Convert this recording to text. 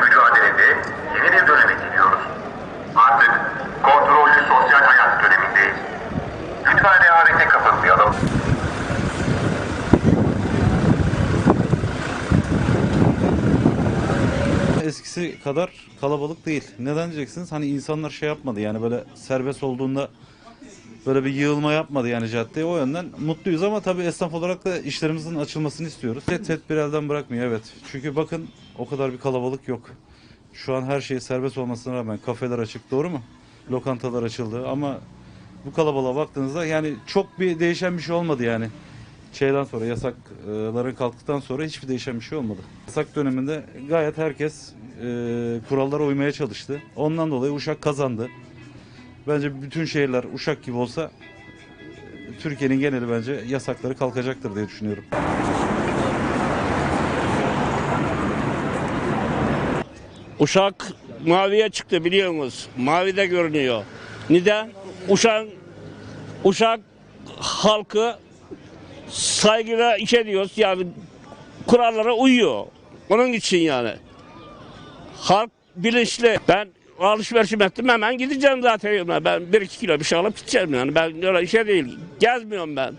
Mücadelede yeni bir döneme giriyoruz. Artık kontrollü sosyal hayat dönemindeyiz. Lütfen rehavete kapılmayalım. eskisi kadar kalabalık değil. Neden diyeceksiniz? Hani insanlar şey yapmadı yani böyle serbest olduğunda böyle bir yığılma yapmadı yani caddeye. O yönden mutluyuz ama tabii esnaf olarak da işlerimizin açılmasını istiyoruz. Tedbir elden bırakmıyor evet. Çünkü bakın o kadar bir kalabalık yok. Şu an her şey serbest olmasına rağmen kafeler açık doğru mu? Lokantalar açıldı ama bu kalabalığa baktığınızda yani çok bir değişen bir şey olmadı yani şeyden sonra yasakların kalktıktan sonra hiçbir değişen bir şey olmadı. Yasak döneminde gayet herkes e, kurallara uymaya çalıştı. Ondan dolayı Uşak kazandı. Bence bütün şehirler Uşak gibi olsa Türkiye'nin geneli bence yasakları kalkacaktır diye düşünüyorum. Uşak maviye çıktı biliyorsunuz. Mavi de görünüyor. Neden? Uşak Uşak halkı saygıyla iş ediyoruz. Yani kurallara uyuyor. Onun için yani. Halk bilinçli. Ben alışverişim ettim hemen gideceğim zaten. Ben bir iki kilo bir şey alıp gideceğim yani. Ben öyle işe değil. Gezmiyorum ben.